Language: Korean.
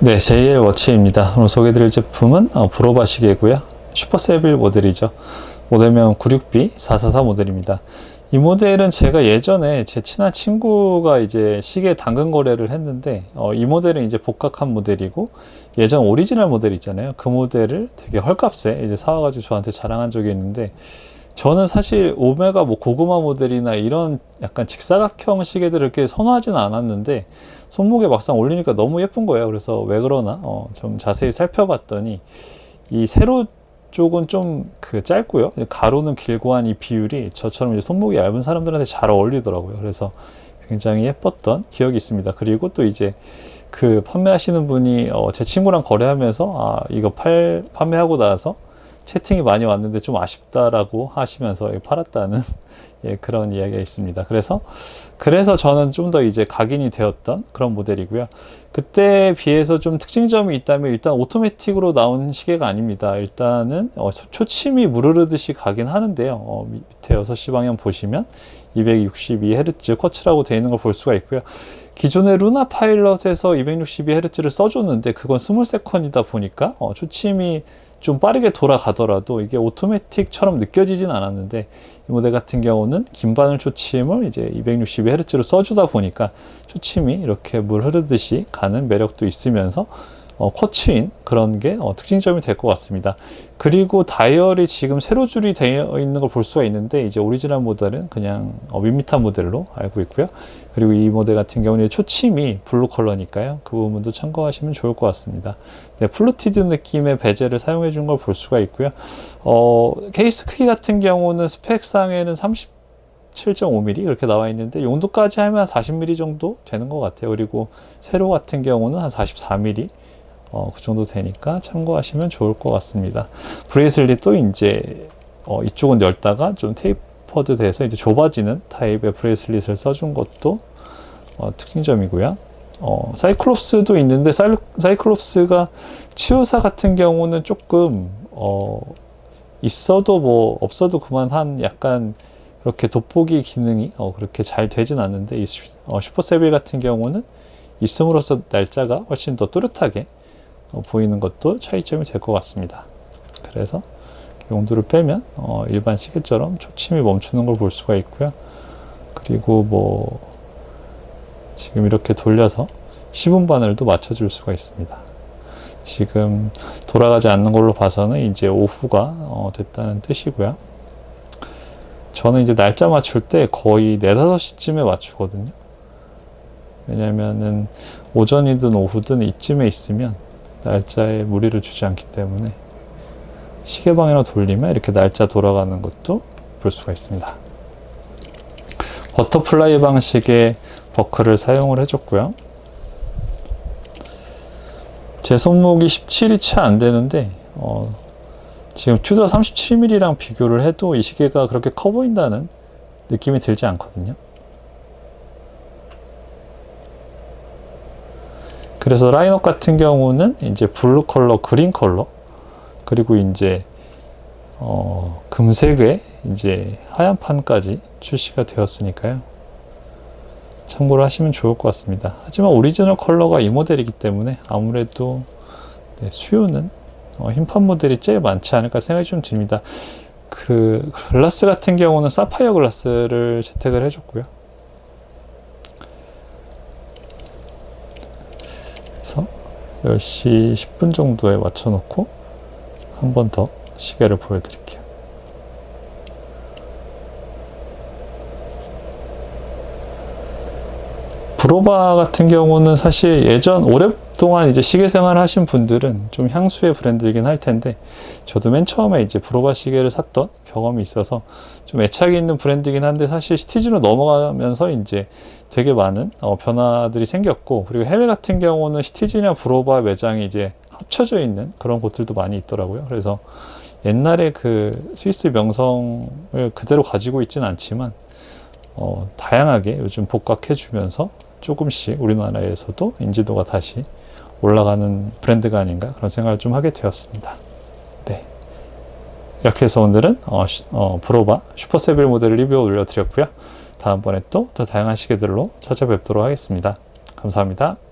네, JL 워치입니다. 오늘 소개해드릴 제품은 어, 브로바 시계고요. 슈퍼세빌 모델이죠. 모델명 96B 444 모델입니다. 이 모델은 제가 예전에 제 친한 친구가 이제 시계 당근 거래를 했는데 어, 이 모델은 이제 복각한 모델이고 예전 오리지널 모델 있잖아요. 그 모델을 되게 헐값에 이제 사와가지고 저한테 자랑한 적이 있는데 저는 사실 오메가 뭐 고구마 모델이나 이런 약간 직사각형 시계들을 이렇게 선호하지는 않았는데 손목에 막상 올리니까 너무 예쁜 거예요. 그래서 왜 그러나 어, 좀 자세히 살펴봤더니 이 세로 쪽은 좀 그 짧고요. 가로는 길고 한 이 비율이 저처럼 이제 손목이 얇은 사람들한테 잘 어울리더라고요. 그래서 굉장히 예뻤던 기억이 있습니다. 그리고 또 이제 그 판매하시는 분이 어, 제 친구랑 거래하면서 아 이거 팔 판매하고 나서 채팅이 많이 왔는데 좀 아쉽다라고 하시면서 팔았다는 예, 그런 이야기가 있습니다. 그래서 그래서 저는 좀 더 이제 각인이 되었던 그런 모델이고요. 그때에 비해서 좀 특징점이 있다면 일단 오토매틱으로 나온 시계가 아닙니다. 일단은 어, 초침이 무르르듯이 가긴 하는데요. 어, 밑에 6시 방향 보시면 262Hz 쿼츠라고 되어 있는 걸 볼 수가 있고요. 기존의 루나 파일럿에서 262Hz를 써줬는데 그건 스몰 세컨이다 보니까 어, 초침이 좀 빠르게 돌아가더라도 이게 오토매틱처럼 느껴지진 않았는데 이 모델 같은 경우는 긴 바늘 초침을 이제 262Hz로 써주다 보니까 초침이 이렇게 물 흐르듯이 가는 매력도 있으면서 어, 쿼츠인 그런 게 어, 특징점이 될 것 같습니다. 그리고 다이얼이 지금 세로 줄이 되어 있는 걸 볼 수가 있는데 이제 오리지널 모델은 그냥 어, 밋밋한 모델로 알고 있고요. 그리고 이 모델 같은 경우는 초침이 블루 컬러니까요. 그 부분도 참고하시면 좋을 것 같습니다. 네, 플루티드 느낌의 베젤을 사용해 준 걸 볼 수가 있고요. 어, 케이스 크기 같은 경우는 스펙상에는 30 7.5mm 이렇게 나와 있는데 용도까지 하면 40mm 정도 되는 것 같아요. 그리고 세로 같은 경우는 한 44mm 어, 그 정도 되니까 참고하시면 좋을 것 같습니다. 브레이슬릿도 이제 어, 이쪽은 열다가 좀 테이퍼드 돼서 이제 좁아지는 타입의 브레이슬릿을 써준 것도 어, 특징점이고요. 어, 사이클롭스도 있는데 사이, 사이클롭스가 치오사 같은 경우는 조금 어, 있어도 뭐 없어도 그만한 약간 그렇게 돋보기 기능이 어, 그렇게 잘 되진 않는데 이 슈, 어, 슈퍼세빌 같은 경우는 있음으로써 날짜가 훨씬 더 또렷하게 어, 보이는 것도 차이점이 될 것 같습니다. 그래서 용도를 빼면 어, 일반 시계처럼 초침이 멈추는 걸 볼 수가 있고요. 그리고 뭐 지금 이렇게 돌려서 10분 바늘도 맞춰줄 수가 있습니다. 지금 돌아가지 않는 걸로 봐서는 이제 오후가 어, 됐다는 뜻이고요. 저는 이제 날짜 맞출 때 거의 4, 5시쯤에 맞추거든요. 왜냐면은 오전이든 오후든 이쯤에 있으면 날짜에 무리를 주지 않기 때문에 시계 방향으로 돌리면 이렇게 날짜 돌아가는 것도 볼 수가 있습니다. 버터플라이 방식의 버클을 사용을 해줬고요. 제 손목이 17이 채 안 되는데 어, 지금 튜더 37mm랑 비교를 해도 이 시계가 그렇게 커 보인다는 느낌이 들지 않거든요. 그래서 라인업 같은 경우는 이제 블루 컬러, 그린 컬러, 그리고 이제 어, 금색의 이제 하얀 판까지 출시가 되었으니까요. 참고를 하시면 좋을 것 같습니다. 하지만 오리지널 컬러가 이 모델이기 때문에 아무래도 네, 수요는 어, 흰판 모델이 제일 많지 않을까 생각이 좀 듭니다. 그 글라스 같은 경우는 사파이어 글라스를 채택을 해줬고요. 그래서 10시 10분 정도에 맞춰놓고 한 번 더 시계를 보여드릴게요. 브로바 같은 경우는 사실 예전 오랫 동안 이제 시계 생활 하신 분들은 좀 향수의 브랜드이긴 할 텐데 저도 맨 처음에 이제 브로바 시계를 샀던 경험이 있어서 좀 애착이 있는 브랜드이긴 한데 사실 시티즌으로 넘어가면서 이제 되게 많은 어, 변화들이 생겼고 그리고 해외 같은 경우는 시티즌이나 브로바 매장이 이제 합쳐져 있는 그런 곳들도 많이 있더라고요. 그래서 옛날에 그 스위스 명성을 그대로 가지고 있지는 않지만 어, 다양하게 요즘 복각해 주면서 조금씩 우리나라에서도 인지도가 다시 올라가는 브랜드가 아닌가 그런 생각을 좀 하게 되었습니다. 네. 이렇게 해서 오늘은 어, 어, 브로바 슈퍼세빌 모델 리뷰 올려드렸고요. 다음번에 또 더 다양한 시계들로 찾아뵙도록 하겠습니다. 감사합니다.